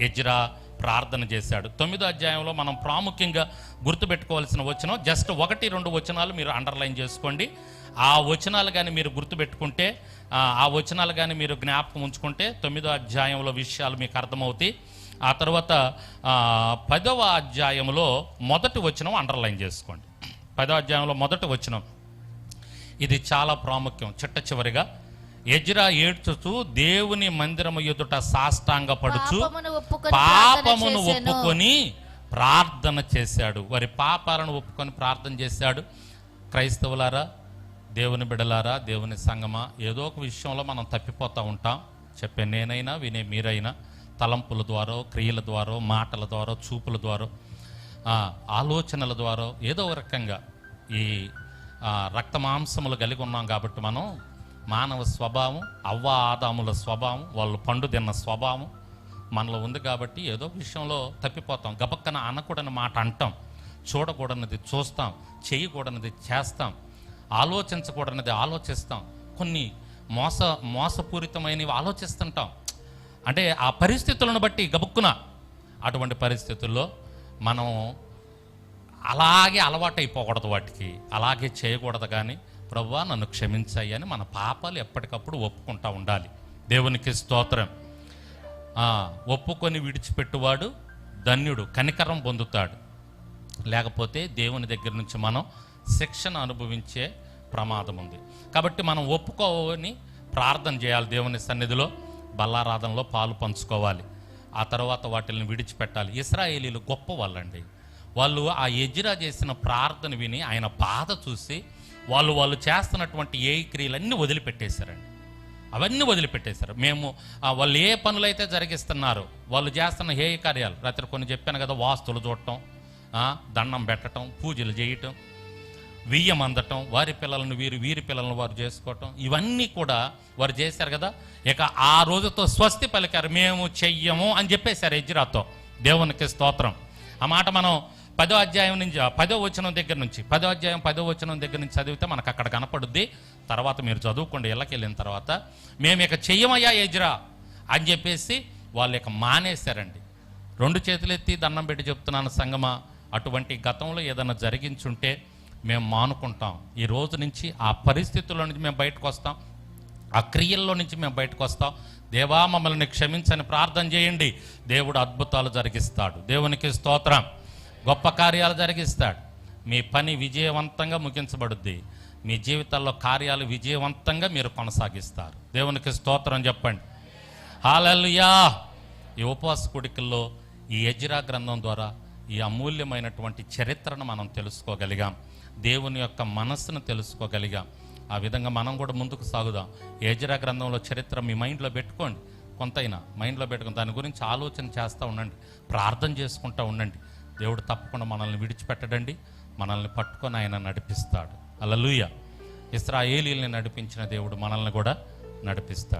Ezra ప్రార్థన చేశాడు. తొమ్మిదో అధ్యాయంలో మనం ప్రాముఖ్యంగా గుర్తుపెట్టుకోవాల్సిన వచనం జస్ట్ ఒకటి రెండు వచనాలు మీరు అండర్లైన్ చేసుకోండి. ఆ వచనాలు కానీ మీరు గుర్తుపెట్టుకుంటే ఆ, వచనాలు కానీ మీరు జ్ఞాపకం ఉంచుకుంటే తొమ్మిదో అధ్యాయంలో విషయాలు మీకు అర్థమవుతాయి. ఆ తర్వాత పదవ అధ్యాయంలో మొదటి వచనం అండర్లైన్ చేసుకోండి. పదవ అధ్యాయంలో మొదటి వచనం. ఇది చాలా ప్రాముఖ్యం చిట్ట చివరిగా. ఎజ్రా ఏడ్చుచు దేవుని మందిరము ఎదుట సాష్టాంగ పడుచు పాపమును ఒప్పుకొని ప్రార్థన చేశాడు. వారి పాపాలను ఒప్పుకొని ప్రార్థన చేశాడు. క్రైస్తవులారా దేవుని బిడలారా దేవుని సంగమా ఏదో ఒక విషయంలో మనం తప్పిపోతూ ఉంటాం. చెప్పే నేనైనా వినే మీరైనా తలంపుల ద్వారా క్రియల ద్వారా మాటల ద్వారా చూపుల ద్వారా ఆలోచనల ద్వారా ఏదో రకంగా ఈ ఆ, రక్త మాంసములు కలిగి ఉన్నాం కాబట్టి మనం మానవ స్వభావం అవ్వ ఆదాముల స్వభావం వాళ్ళు పండు తిన్న స్వభావం మనలో ఉంది కాబట్టి ఏదో విషయంలో తప్పిపోతాం. గబక్కన అనకూడని మాట అంటాం. చూడకూడనిది చూస్తాం. చేయకూడనిది చేస్తాం. ఆలోచించకూడనిది ఆలోచిస్తాం. కొన్ని మోస మోసపూరితమైనవి ఆలోచిస్తుంటాం. అంటే ఆ పరిస్థితులను బట్టి గబుక్కున అటువంటి పరిస్థితుల్లో మనం అలాగే అలవాటైపోకూడదు వాటికి. అలాగే చేయకూడదు కానీ ప్రభువా నన్ను క్షమించాయని మన పాపాలు ఎప్పటికప్పుడు ఒప్పుకుంటా ఉండాలి. దేవునికి స్తోత్రం. ఒప్పుకొని విడిచిపెట్టువాడు ధన్యుడు కనికరం పొందుతాడు. లేకపోతే దేవుని దగ్గర నుంచి మనం శిక్షణ అనుభవించే ప్రమాదం ఉంది. కాబట్టి మనం ఒప్పుకోని ప్రార్థన చేయాలి దేవుని సన్నిధిలో బల్లారాధనలో పాలు పంచుకోవాలి. ఆ తర్వాత వాటిని విడిచిపెట్టాలి. ఇస్రాయేలీలు గొప్ప వాళ్ళండి వాళ్ళు ఆ ఎజిరా చేసిన ప్రార్థన విని ఆయన బాధ చూసి వాళ్ళు వాళ్ళు చేస్తున్నటువంటి ఏ క్రియలన్నీ వదిలిపెట్టేశారండి. అవన్నీ వదిలిపెట్టేశారు. మేము వాళ్ళు ఏ పనులైతే జరిగిస్తున్నారు వాళ్ళు చేస్తున్న ఏ కార్యాలు రాత్రి కొన్ని చెప్పాను కదా వాస్తులు చూడటం దండం పెట్టడం పూజలు చేయటం వియ్యం అందటం వారి పిల్లలను వీరు వీరి పిల్లలను వారు చేసుకోవటం ఇవన్నీ కూడా వారు చేశారు కదా. ఇక ఆ రోజుతో స్వస్తి పలికారు. మేము చెయ్యము అని చెప్పేశారు ఎజ్రాతో దేవునికి స్తోత్రం. ఆ మాట మనం పదో అధ్యాయం నుంచి పదో వచనం దగ్గర నుంచి పదో అధ్యాయం పదో వచనం దగ్గర నుంచి చదివితే మనకు అక్కడ కనపడుద్ది. తర్వాత మీరు చదువుకోండి ఇళ్ళకి వెళ్ళిన తర్వాత. మేము ఇక చెయ్యమయ్యా ఎజ్రా అని చెప్పేసి వాళ్ళు ఇక మానేశారండి. రెండు చేతులు ఎత్తి దండం పెట్టి చెప్తున్నాను సంగమా అటువంటి గతంలో ఏదైనా జరిగించుంటే మేము మానుకుంటాం. ఈ రోజు నుంచి ఆ పరిస్థితుల్లో నుంచి మేము బయటకు వస్తాం. ఆ క్రియల్లో నుంచి మేము బయటకు వస్తాం. దేవా మమ్మల్ని క్షమించని ప్రార్థన చేయండి. దేవుడు అద్భుతాలు జరిగిస్తాడు. దేవునికి స్తోత్రం. గొప్ప కార్యాలు జరిగిస్తాడు. మీ పని విజయవంతంగా ముగించబడుద్ది. మీ జీవితాల్లో కార్యాలు విజయవంతంగా మీరు కొనసాగిస్తారు. దేవునికి స్తోత్రం చెప్పండి. హాలల్లుయా! ఈ ఉపవాస కుడికల్లో ఈ యజ్రా గ్రంథం ద్వారా ఈ అమూల్యమైనటువంటి చరిత్రను మనం తెలుసుకోగలిగాం. దేవుని యొక్క మనస్సును తెలుసుకోగలిగాం. ఆ విధంగా మనం కూడా ముందుకు సాగుదాం. యజ్రా గ్రంథంలో చరిత్ర మీ మైండ్లో పెట్టుకోండి. కొంతైనా మైండ్లో పెట్టుకుని దాని గురించి ఆలోచన చేస్తూ ఉండండి. ప్రార్థన చేసుకుంటూ ఉండండి. దేవుడు తప్పకుండా మనల్ని విడిచిపెట్టడండి. మనల్ని పట్టుకొని ఆయన నడిపిస్తాడు. అలలుయ ఇస్రాయేలీల్ని నడిపించిన దేవుడు మనల్ని కూడా నడిపిస్తాడు.